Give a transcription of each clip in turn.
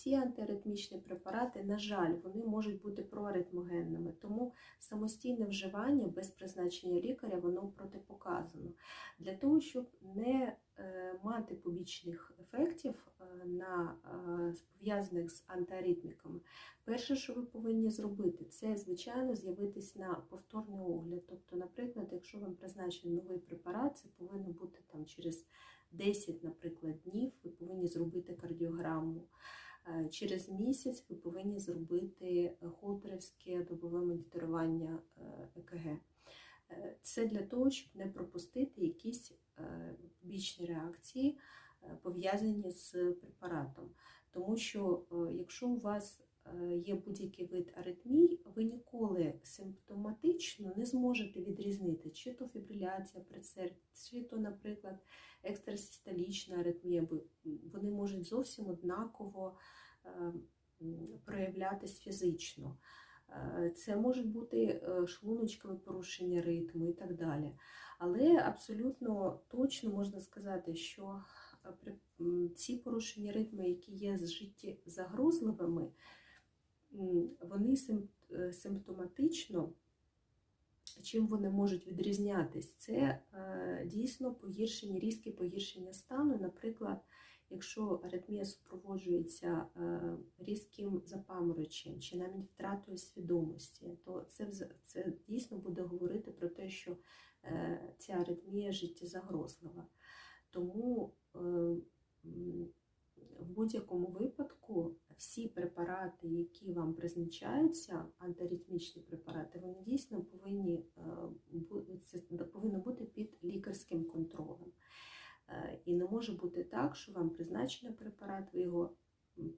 всі антиаритмічні препарати, на жаль, вони можуть бути проаритмогенними, тому самостійне вживання без призначення лікаря воно протипоказано. Для того, щоб не е, мати побічних ефектів е, на е, пов'язаних з антиаритміками, перше, що ви повинні зробити, це звичайно з'явитись на повторний огляд. Тобто, наприклад, якщо вам призначений новий препарат, це повинно бути там через 10, наприклад, днів, ви повинні зробити кардіограму. Е, Через місяць ви повинні зробити холтерівське добове моніторування е, ЕКГ. Е, Це для того, щоб не пропустити якісь побічні реакції, пов'язані з препаратом. Тому що якщо у вас є будь-який вид аритмій, ви ніколи симптоматично не зможете відрізнити, чи то фібриляція предсердь, чи то, наприклад, екстрасистолічна аритмія, вони можуть зовсім однаково е, проявлятись фізично. Е, Це можуть бути е, шлуночкове порушення ритму і так далі. Але абсолютно точно можна сказати, що ці порушення ритму, які є життєзагрозливими, м, вони е, симптоматично, чим вони можуть відрізнятись, це дійсно погіршення, різке погіршення стану. Наприклад, якщо аритмія супроводжується е, різким запамороченням чи навіть втратою свідомості, то це, це дійсно буде говорити про те, що е, ця аритмія життєзагрозлива. Тому е, в будь-якому випадку всі препарати, які вам призначаються, антиритмічні препарати, вони дійсно повинні І не може бути так, що вам призначений препарат, ви його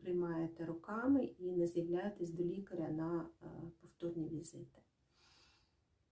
приймаєте руками і не з'являєтесь до лікаря на е, повторні візити.